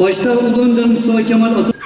Başta Ulu Önder Mustafa Kemal Atatürk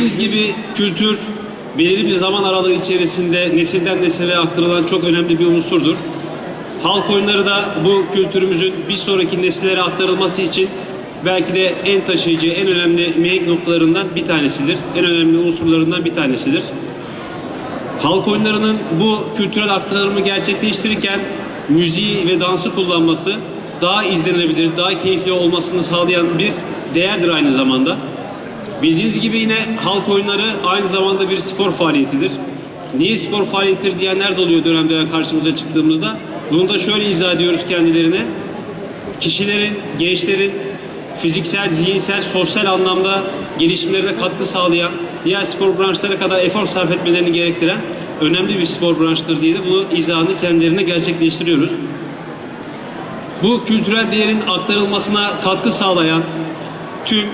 Bildiğiniz gibi kültür belirli bir zaman aralığı içerisinde nesilden nesile aktarılan çok önemli bir unsurdur. Halk oyunları da bu kültürümüzün bir sonraki nesillere aktarılması için belki de en taşıyıcı, en önemli mihenk noktalarından bir tanesidir. En önemli unsurlarından bir tanesidir. Halk oyunlarının bu kültürel aktarımı gerçekleştirirken müziği ve dansı kullanması daha izlenebilir, daha keyifli olmasını sağlayan bir değerdir aynı zamanda. Bildiğiniz gibi yine halk oyunları aynı zamanda bir spor faaliyetidir. Niye spor faaliyetidir diyenler de oluyor dönem dönem karşımıza çıktığımızda. Bunu da şöyle izah ediyoruz kendilerine. Kişilerin, gençlerin fiziksel, zihinsel, sosyal anlamda gelişimlerine katkı sağlayan, diğer spor branşlara kadar efor sarf etmelerini gerektiren önemli bir spor branşıdır diye de bunu izahını kendilerine gerçekleştiriyoruz. Bu kültürel değerin aktarılmasına katkı sağlayan tüm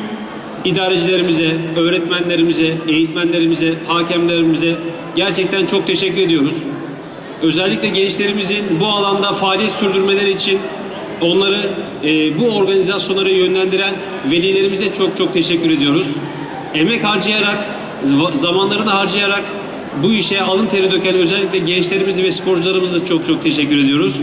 idarecilerimize, öğretmenlerimize, eğitmenlerimize, hakemlerimize gerçekten çok teşekkür ediyoruz. Özellikle gençlerimizin bu alanda faaliyet sürdürmeleri için onları e, bu organizasyonlara yönlendiren velilerimize çok çok teşekkür ediyoruz. Emek harcayarak, zamanlarını harcayarak bu işe alın teri döken özellikle gençlerimizi ve sporcularımızı çok çok teşekkür ediyoruz.